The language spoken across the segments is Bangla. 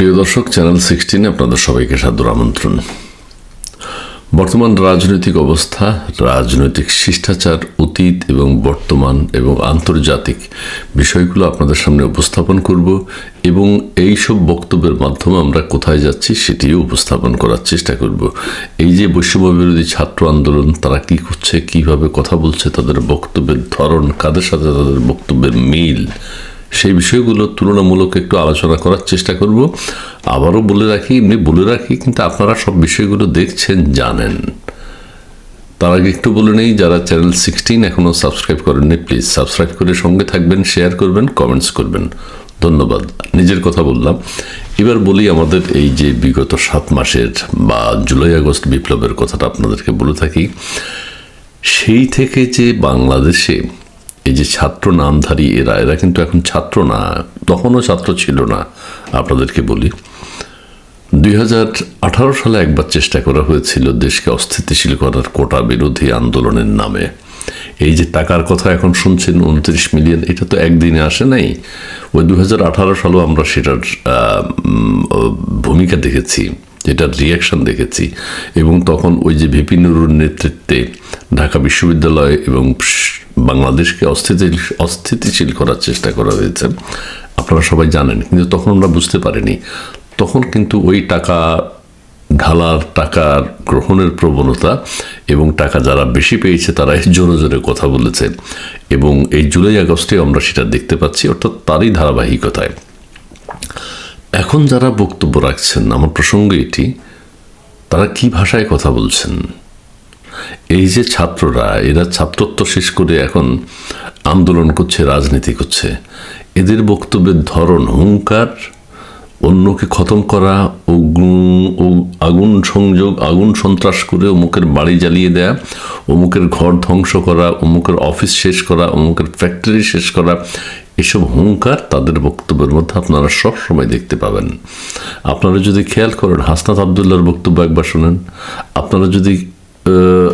প্রিয় দর্শক চ্যানেল সিক্সটিনে আপনাদের সবাইকে সাদর আমন্ত্রণ। বর্তমান রাজনৈতিক অবস্থা, রাজনৈতিক শিষ্টাচার, অতীত এবং বর্তমান এবং আন্তর্জাতিক বিষয়গুলো আপনাদের সামনে উপস্থাপন করব এবং এই সব বক্তব্যের মাধ্যমে আমরা কোথায় যাচ্ছি সেটিও উপস্থাপন করার চেষ্টা করব। এই যে বৈষম্য বিরোধী ছাত্র আন্দোলন, তারা কি করছে, কীভাবে কথা বলছে, তাদের বক্তব্যের ধরন, কাদের সাথে তাদের বক্তব্যের মিল সেই বিষয়গুলো তুলনামূলক একটু আলোচনা করার চেষ্টা করব। আবারও বলে রাখি, এমনি বলে রাখি, কিন্তু আপনারা সব বিষয়গুলো দেখছেন, জানেন। তার আগে একটু বলে নেই, যারা চ্যানেল সিক্সটিন এখনও সাবস্ক্রাইব করেননি, প্লিজ সাবস্ক্রাইব করে সঙ্গে থাকবেন, শেয়ার করবেন, কমেন্টস করবেন। ধন্যবাদ, নিজের কথা বললাম। এবার বলি আমাদের এই যে বিগত সাত মাসের বা জুলাই, আগস্ট বিপ্লবের কথাটা আপনাদেরকে বলে থাকি। সেই থেকে যে বাংলাদেশে এই যে ছাত্র নামধারী এরা এরা কিন্তু এখন ছাত্র না, তখনও ছাত্র ছিল না, আপনাদেরকে বলি। দুই হাজার আঠারো সালে একবার চেষ্টা করা হয়েছিল দেশকে অস্থিতিশীল করার কোটা বিরোধী আন্দোলনের নামে। এই যে টাকার কথা এখন শুনছেন, উনত্রিশ মিলিয়ন, এটা তো একদিনে আসে নাই। ওই দু হাজার আঠারো সালেও আমরা সেটার ভূমিকা দেখেছি। যেটার রিয়াকশন দেখেছি এবং তখন ওই যে ভিপি নুরুর নেতৃত্বে ঢাকা বিশ্ববিদ্যালয় এবং বাংলাদেশকে অস্থিতিশীল অস্থিতিশীল করার চেষ্টা করা হয়েছে। আপনারা সবাই জানেন, কিন্তু তখন আমরা বুঝতে পারিনি। তখন কিন্তু ওই টাকা ঢালার, টাকার গ্রহণের প্রবণতা এবং টাকা যারা বেশি পেয়েছে তারাই জোরে জোরে কথা বলেছে। এবং এই জুলাই আগস্টে আমরা সেটা দেখতে পাচ্ছি, অর্থাৎ তারই ধারাবাহিকতায়। এখন যারা বক্তব্য রাখছেন, আমার প্রসঙ্গ এটি, তারা কি ভাষায় কথা বলছেন? এই যে ছাত্ররা, এরা ছাত্রত্ব শেষ করে এখন আন্দোলন করছে, রাজনীতি করছে। এদের বক্তব্যের ধরন হুঙ্কার, অন্যকে খতম করা ও- আগুন সংযোগ, আগুন সন্ত্রাস করে অমুকের বাড়ি জ্বালিয়ে দেয়া, অমুকের ঘর ধ্বংস করা, অমুকের অফিস শেষ করা, অমুকের ফ্যাক্টরি শেষ করা এসব হুঙ্কার তাদের বক্তব্যের মধ্যে আপনারা সব সময় দেখতে পাবেন। আপনারা যদি খেয়াল করেন হাসনাত আবদুল্লার বক্তব্য একবার শোনেন। আপনারা যদি আহ,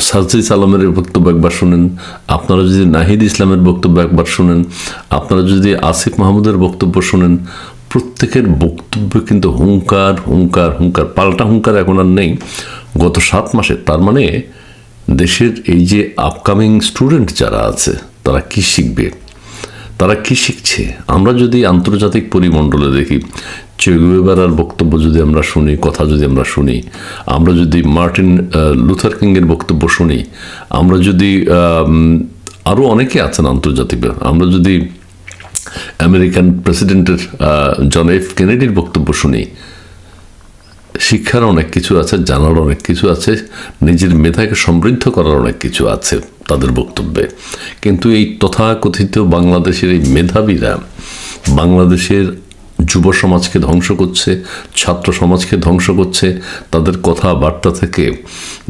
সাজি সালামের বক্তব্য একবার শুনেন। আপনারা যদি নাহিদ ইসলামের বক্তব্য একবার শুনেন। আপনারা যদি আসিফ মাহমুদের বক্তব্য শুনেন প্রত্যেকের বক্তব্য কিন্তু হুঙ্কার হুঙ্কার হুঙ্কার পাল্টা হুঙ্কার এখন আর নেই। গত সাত মাসে তার মানে দেশের এই যে আপকামিং স্টুডেন্ট যারা আছে তারা কি শিখবে? তারা কি শিখছে? আমরা যদি আন্তর্জাতিক পরিমণ্ডলে দেখি চেগুয়েবারার বক্তব্য যদি আমরা শুনি, কথা যদি আমরা শুনি, আমরা যদি মার্টিন লুথার কিংয়ের বক্তব্য শুনি, আমরা যদি আরও অনেকে আছেন আন্তর্জাতিক, আমরা যদি আমেরিকান প্রেসিডেন্টের জন এফ কেনেডির বক্তব্য শুনি, শিক্ষার অনেক কিছু আছে, জানার অনেক কিছু আছে, নিজের মেধাকে সমৃদ্ধ করার অনেক কিছু আছে। তাদের বক্তব্যে। কিন্তু এই তথাকথিত বাংলাদেশের এই মেধাবীরা বাংলাদেশের যুব সমাজকে ধ্বংস করছে, ছাত্র সমাজকে ধ্বংস করছে, তাদের কথাবার্তা থেকে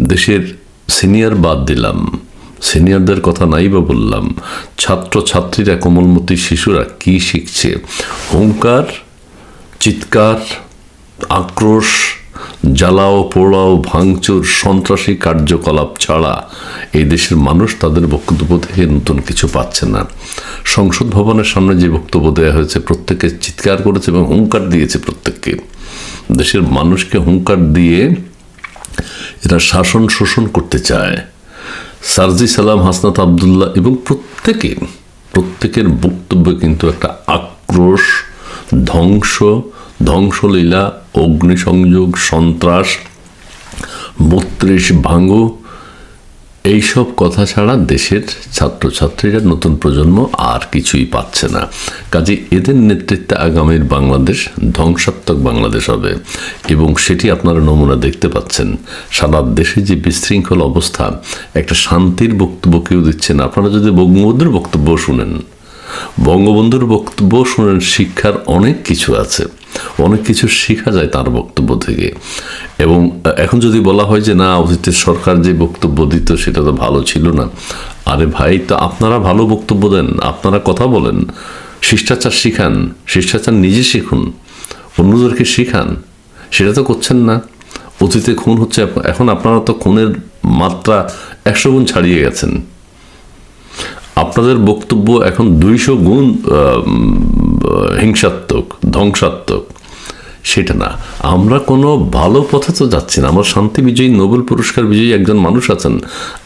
দেশের সিনিয়র বাদ দিলাম। সিনিয়রদের কথা নাই বা বললাম। ছাত্র ছাত্রীরা, কোমলমতি শিশুরা কি শিখছে? হুঙ্কার চিৎকার, আক্রোশ জ্বালাও, পোড়াও, ভাঙচুর, সন্ত্রাসী কার্যকলাপ ছাড়া এই দেশের মানুষ তাদের বক্তব্য থেকে নতুন কিছু পাচ্ছে না। সংসদ ভবনের সামনে যে বক্তব্য দেওয়া হয়েছে, প্রত্যেকে চিৎকার করেছে এবং হুঙ্কার দিয়েছে প্রত্যেককে। দেশের মানুষকে হুঙ্কার দিয়ে এরা শাসন শোষণ করতে চায়। সারজি সালাম, হাসনাত আবদুল্লাহ এবং প্রত্যেকে, প্রত্যেকের বক্তব্য কিন্তু একটা আক্রোশ, ধ্বংস ধ্বংসলীলা, অগ্নিসংযোগ, সন্ত্রাস, বত্রিশ ভাঙ্গু, এইসব কথা ছাড়া দেশের ছাত্রছাত্রীরা নতুন প্রজন্ম আর কিছুই পাচ্ছে না। কাজে এদের নেতৃত্বে আগামীর বাংলাদেশ, ধ্বংসাত্মক বাংলাদেশ হবে। এবং সেটি আপনারা নমুনা দেখতে পাচ্ছেন। সারা দেশে যে বিশৃঙ্খল অবস্থা, একটা শান্তির বক্তব্য কেউ দিচ্ছেন। আপনারা যদি বঙ্গবন্ধুর বক্তব্য শুনেন। বঙ্গবন্ধুর বক্তব্য শুনেন শিক্ষার অনেক কিছু আছে। অনেক কিছু শেখা যায় তার বক্তব্য থেকে। এবং এখন যদি বলা হয় যে, না, অতীতের সরকার যে বক্তব্য দিত, সেটা তো ভালো ছিল না। আরে ভাই, তো আপনারা ভালো বক্তব্য দেন, আপনারা কথা বলেন, শিষ্টাচার শিখান, শিষ্টাচার নিজে শিখুন, অন্যদেরকে শিখান, সেটা তো করছেন না। অতীতে খুন হচ্ছে, এখন আপনারা তো খুনের মাত্রা একশো গুণ ছাড়িয়ে গেছেন। আপনাদের বক্তব্য এখন দুইশো গুণ হিংসাত্মক, ধ্বংসাত্মক। সেটা না। আমরা কোনো ভালো পথে তো যাচ্ছি না। আমরা শান্তি বিজয়ী, নোবেল পুরস্কার বিজয়ী একজন মানুষ আছেন।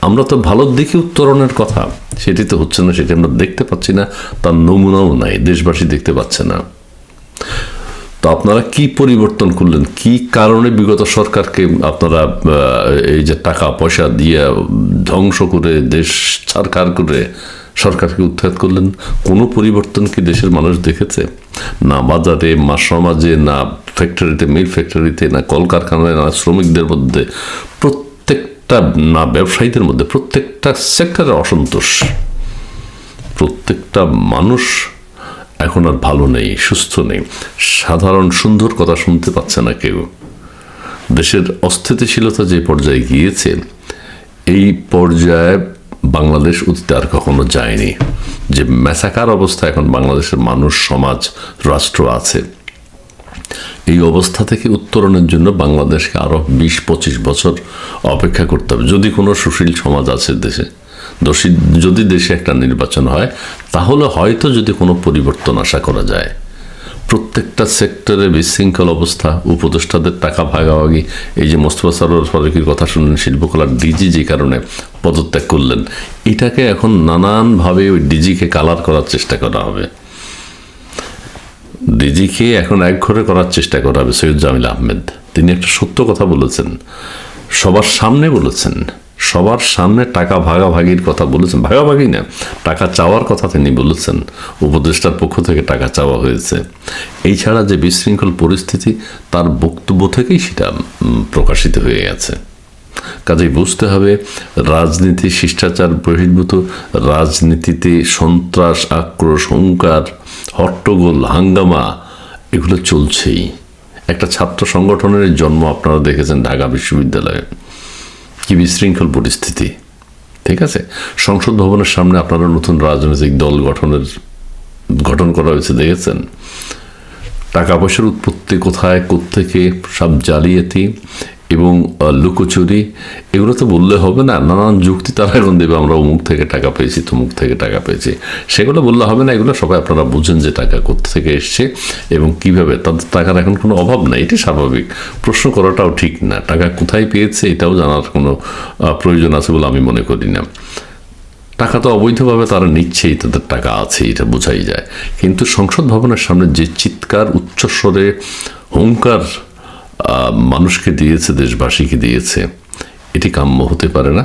আমরা তো ভালোর দিকে উত্তরণের কথা। সেটি তো হচ্ছে না, সেটি আমরা দেখতে পাচ্ছি না। তার নমুনাও নাই, দেশবাসী দেখতে পাচ্ছে না। তো আপনারা কি পরিবর্তন করলেন? কি কারণে বিগত সরকারকে আপনারা এই যে টাকা, পয়সা দিয়ে ধ্বংস করে, দেশ ছাড়কার করে সরকারকে উৎখাত করলেন। কোনো পরিবর্তন কি দেশের মানুষ দেখেছে? না বাজারে, না সমাজে, না ফ্যাক্টরিতে মিল ফ্যাক্টরিতে না কলকারখানায়, না শ্রমিকদের মধ্যে। প্রত্যেকটা, না ব্যবসায়ীদের মধ্যে প্রত্যেকটা সেক্টরে অসন্তোষ। প্রত্যেকটা মানুষ এখন আর ভালো নেই, সুস্থ নেই। সাধারণ সুন্দর কথা শুনতে পাচ্ছে না কেউ। দেশের অস্থিতিশীলতা যে পর্যায়ে গিয়েছে, এই পর্যায়ে বাংলাদেশ অতীতে আর কখনো যায়নি। যে ম্যাসাকার অবস্থা এখন বাংলাদেশের মানুষ, সমাজ, রাষ্ট্র আছে। এই অবস্থা থেকে উত্তরণের জন্য বাংলাদেশকে আরও বিশ, পঁচিশ বছর অপেক্ষা করতে হবে। যদি কোনো সুশীল সমাজ আছে দেশে, দোষী যদি দেশে একটা নির্বাচন হয়, তাহলে হয়তো যদি কোনো পরিবর্তন আশা করা যায়। প্রত্যেকটা সেক্টরে বিশৃঙ্খল অবস্থা, উপদেষ্টাদের টাকা ভাগাভাগি। এই যে মোস্তফা সরোয়ার ফারুকির কথা শুনলেন, শিল্পকলার ডিজি যে কারণে পদত্যাগ করলেন, এটাকে এখন নানানভাবে ওই ডিজিকে কালার করার চেষ্টা করা হবে। ডিজিকে এখন এক ঘরে করার চেষ্টা করা হবে, সৈয়দ জামিল আহমেদ। তিনি একটা সত্য কথা বলেছেন, সবার সামনে বলেছেন সবার সামনে টাকা ভাগাভাগির কথা বলেছেন। ভাগাভাগি না, টাকা চাওয়ার কথা তিনি বলেছেন। উপদেষ্টার পক্ষ থেকে টাকা চাওয়া হয়েছে। এই ছাড়া যে বিশৃঙ্খল পরিস্থিতি, তার বক্তব্য থেকেই সেটা প্রকাশিত হয়ে গেছে। কাজেই বুঝতে হবে, রাজনীতি, শিষ্টাচার বহির্ভূত, রাজনীতিতে সন্ত্রাস, আক্রোশ, হুঙ্কার, হট্টগোল, হাঙ্গামা, এগুলো চলছেই। একটা ছাত্র সংগঠনের জন্ম আপনারা দেখেছেন ঢাকা বিশ্ববিদ্যালয়ে। কি বিশৃঙ্খল পরিস্থিতি? ঠিক আছে? সংসদ ভবনের সামনে আপনারা নতুন রাজনৈতিক দল গঠনের, গঠন করা হয়েছে, দেখেছেন? টাকা পয়সার উৎপত্তি কোথায় কোথেকে সব জালিয়াতি এবং লুকোচুরি, এগুলো তো বললে হবে না, নানান যুক্তি তারা এখন দেবে, আমরা অমুক থেকে টাকা পেয়েছি, তমুক থেকে টাকা পেয়েছি। সেগুলো বললে হবে না, এগুলো সবাই আপনারা বুঝেন যে টাকা কোথা থেকে এসছে এবং কীভাবে তাদের টাকার এখন কোনো অভাব নাই এটি স্বাভাবিক। প্রশ্ন করাটাও ঠিক না, টাকা কোথায় পেয়েছে এটাও জানার কোনো প্রয়োজন আছে বলে আমি মনে করি না। টাকা তো অবৈধভাবে তারা নিচ্ছেই, তাদের টাকা আছে, এটা বোঝাই যায়। কিন্তু সংসদ ভবনের সামনে যে চিৎকার, উচ্চস্বরে হুঙ্কার মানুষকে দিয়েছে, দেশবাসীকে দিয়েছে। এটি কাম্য হতে পারে না।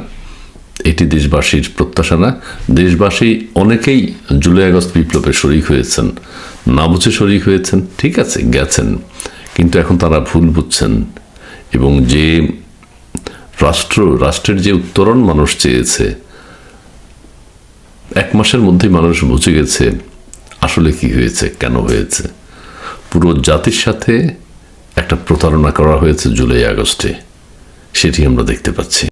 এটি দেশবাসীর প্রত্যাশা না। দেশবাসী অনেকেই জুলাই আগস্ট বিপ্লবে শরিক হয়েছেন। না বুঝে শরিক হয়েছেন, ঠিক আছে, গেছেন। কিন্তু এখন তারা ভুল বুঝছেন এবং যে রাষ্ট্র, রাষ্ট্রের যে উত্তরণ মানুষ চেয়েছে, এক মাসের মধ্যেই মানুষ বুঝে গেছে আসলে কি হয়েছে, কেন হয়েছে। পুরো জাতির সাথে একটা প্রতারণা করা হয়েছে জুলাই আগস্টে সেটি আমরা দেখতে পাচ্ছি।